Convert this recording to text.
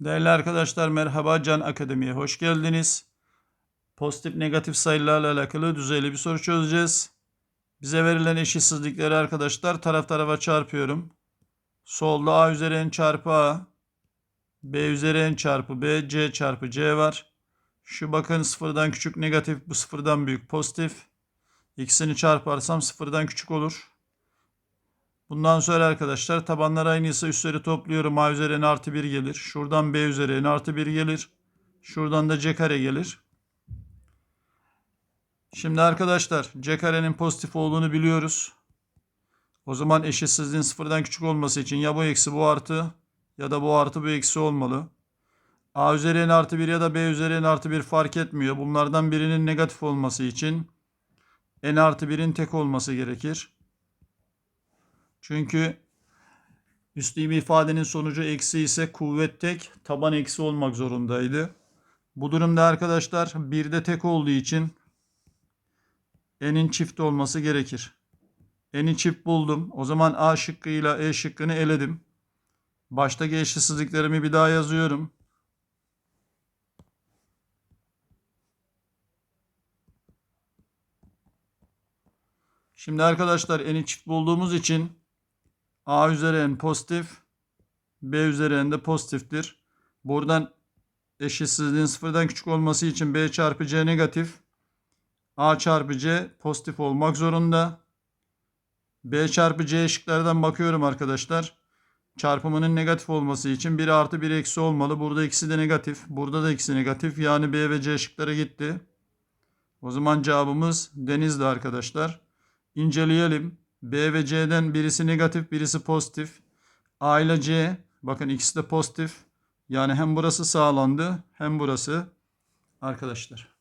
Değerli arkadaşlar merhaba Can Akademi'ye hoş geldiniz. Pozitif negatif sayılarla alakalı düzeyli bir soru çözeceğiz. Bize verilen eşitsizlikleri arkadaşlar taraf tarafa çarpıyorum. Solda a üzeri n çarpı a, b üzeri n çarpı b, c çarpı c var. Şu bakın sıfırdan küçük negatif, bu sıfırdan büyük pozitif. İkisini çarparsam sıfırdan küçük olur. Bundan sonra arkadaşlar tabanlar aynıysa üstleri topluyorum. A üzeri n artı 1 gelir. Şuradan B üzeri n artı 1 gelir. Şuradan da C kare gelir. Şimdi arkadaşlar C karenin pozitif olduğunu biliyoruz. O zaman eşitsizliğin sıfırdan küçük olması için ya bu eksi bu artı ya da bu artı bu eksi olmalı. A üzeri n artı 1 ya da B üzeri n artı 1 fark etmiyor. Bunlardan birinin negatif olması için n artı 1'in tek olması gerekir. Çünkü üstlü bir ifadenin sonucu eksi ise kuvvet tek, taban eksi olmak zorundaydı. Bu durumda arkadaşlar bir de tek olduğu için n'in çift olması gerekir. N'i çift buldum. O zaman A şıkkıyla E şıkkını eledim. Baştaki eşitsizliklerimi bir daha yazıyorum. Şimdi arkadaşlar n'i çift bulduğumuz için A üzeri n pozitif, B üzeri n de pozitiftir. Buradan eşitsizliğin sıfırdan küçük olması için B çarpı C negatif, A çarpı C pozitif olmak zorunda. B çarpı C eşiklerden bakıyorum arkadaşlar. Çarpımının negatif olması için 1 artı 1 eksi olmalı. Burada ikisi de negatif. Burada da ikisi negatif. Yani B ve C şıklara gitti. O zaman cevabımız denizli arkadaşlar. İnceleyelim. B ve C'den birisi negatif, birisi pozitif. A ile C, bakın ikisi de pozitif. Yani hem burası sağlandı hem burası arkadaşlar.